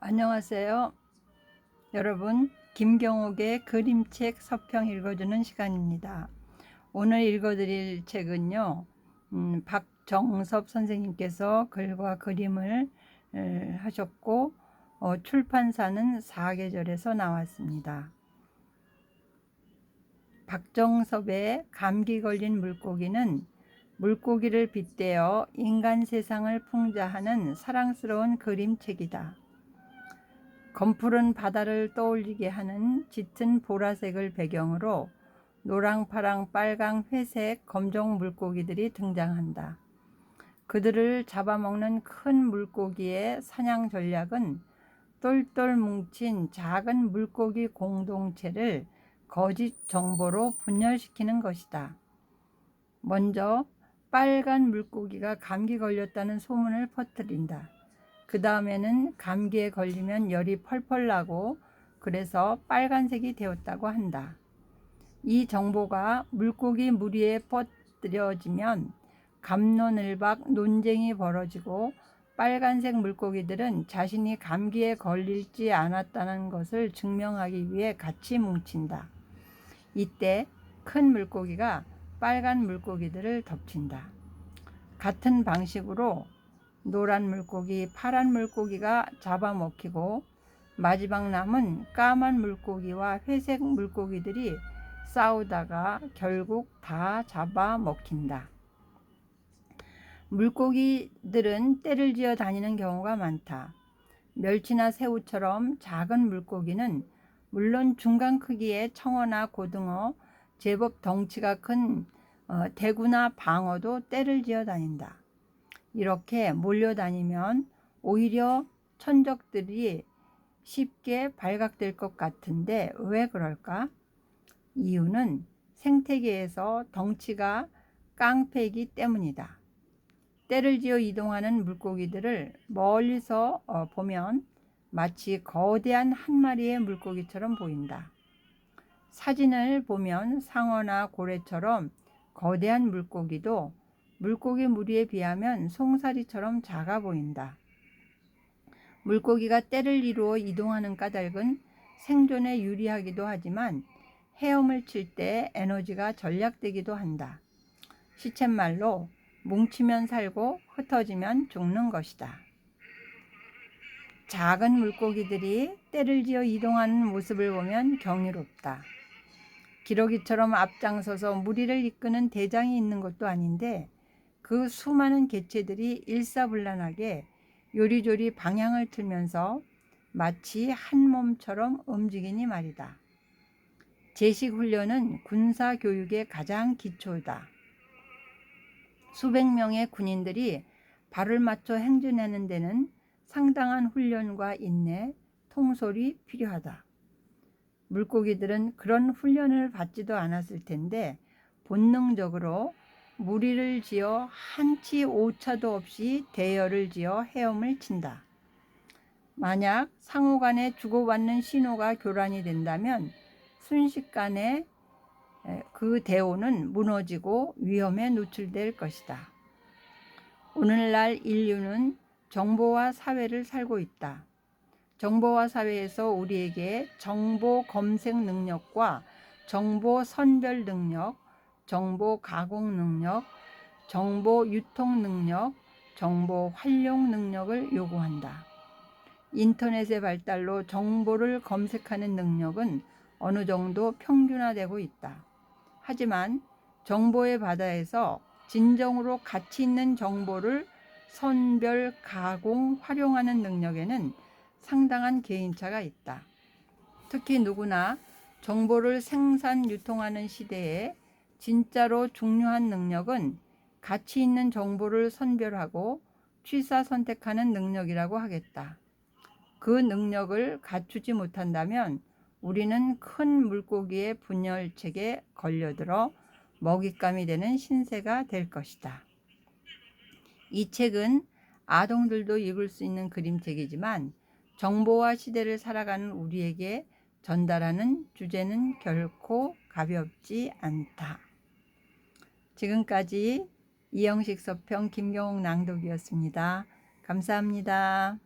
안녕하세요. 여러분, 김경옥의 그림책 서평 읽어주는 시간입니다. 오늘 읽어드릴 책은요, 음, 박정섭 선생님께서 글과 그림을 에, 하셨고, 어, 출판사는 사계절에서 나왔습니다. 박정섭의 감기 걸린 물고기는 물고기를 빗대어 인간 세상을 풍자하는 사랑스러운 그림책이다. 검푸른 바다를 떠올리게 하는 짙은 보라색을 배경으로 노랑, 파랑, 빨강, 회색, 검정 물고기들이 등장한다. 그들을 잡아먹는 큰 물고기의 사냥 전략은 똘똘 뭉친 작은 물고기 공동체를 거짓 정보로 분열시키는 것이다. 먼저 빨간 물고기가 감기 걸렸다는 소문을 퍼뜨린다. 그 다음에는 감기에 걸리면 열이 펄펄 나고 그래서 빨간색이 되었다고 한다. 이 정보가 물고기 무리에 퍼뜨려지면 감론을박 논쟁이 벌어지고 빨간색 물고기들은 자신이 감기에 걸릴지 않았다는 것을 증명하기 위해 같이 뭉친다. 이때 큰 물고기가 빨간 물고기들을 덮친다. 같은 방식으로 노란 물고기, 파란 물고기가 잡아먹히고 마지막 남은 까만 물고기와 회색 물고기들이 싸우다가 결국 다 잡아먹힌다. 물고기들은 때를 지어 다니는 경우가 많다. 멸치나 새우처럼 작은 물고기는 물론 중간 크기의 청어나 고등어, 제법 덩치가 큰 어, 대구나 방어도 때를 지어 다닌다. 이렇게 몰려다니면 오히려 천적들이 쉽게 발각될 것 같은데 왜 그럴까? 이유는 생태계에서 덩치가 깡패이기 때문이다. 때를 지어 이동하는 물고기들을 멀리서 어, 보면 마치 거대한 한 마리의 물고기처럼 보인다. 사진을 보면 상어나 고래처럼 거대한 물고기도 물고기 무리에 비하면 송사리처럼 작아 보인다. 물고기가 때를 이루어 이동하는 까닭은 생존에 유리하기도 하지만 헤엄을 칠 때 에너지가 전략되기도 한다. 시쳇말로 뭉치면 살고 흩어지면 죽는 것이다. 작은 물고기들이 때를 지어 이동하는 모습을 보면 경이롭다. 기러기처럼 앞장서서 무리를 이끄는 대장이 있는 것도 아닌데 그 수많은 개체들이 일사불란하게 요리조리 방향을 틀면서 마치 한 몸처럼 움직이니 말이다. 제식 훈련은 군사 교육의 가장 기초다. 수백 명의 군인들이 발을 맞춰 행진하는 데는 상당한 훈련과 인내, 통솔이 필요하다. 물고기들은 그런 훈련을 받지도 않았을 텐데 본능적으로 무리를 지어 한치 오차도 없이 대열을 지어 헤엄을 친다. 만약 상호 간에 주고받는 신호가 교란이 된다면 순식간에 그 대오는 무너지고 위험에 노출될 것이다. 오늘날 인류는 정보화 사회를 살고 있다. 정보화 사회에서 우리에게 정보 검색 능력과 정보 선별 능력, 정보 가공 능력, 정보 유통 능력, 정보 활용 능력을 요구한다. 인터넷의 발달로 정보를 검색하는 능력은 어느 정도 평균화되고 있다. 하지만 정보의 바다에서 진정으로 가치 있는 정보를 선별, 가공, 활용하는 능력에는 상당한 개인차가 있다. 특히 누구나 정보를 생산, 유통하는 시대에 진짜로 중요한 능력은 가치 있는 정보를 선별하고 취사 선택하는 능력이라고 하겠다. 그 능력을 갖추지 못한다면 우리는 큰 물고기의 분열책에 걸려들어 먹잇감이 되는 신세가 될 것이다. 이 책은 아동들도 읽을 수 있는 그림책이지만 정보화 시대를 살아가는 우리에게 전달하는 주제는 결코 가볍지 않다. 지금까지 이영식 서평 김경옥 낭독이었습니다. 감사합니다.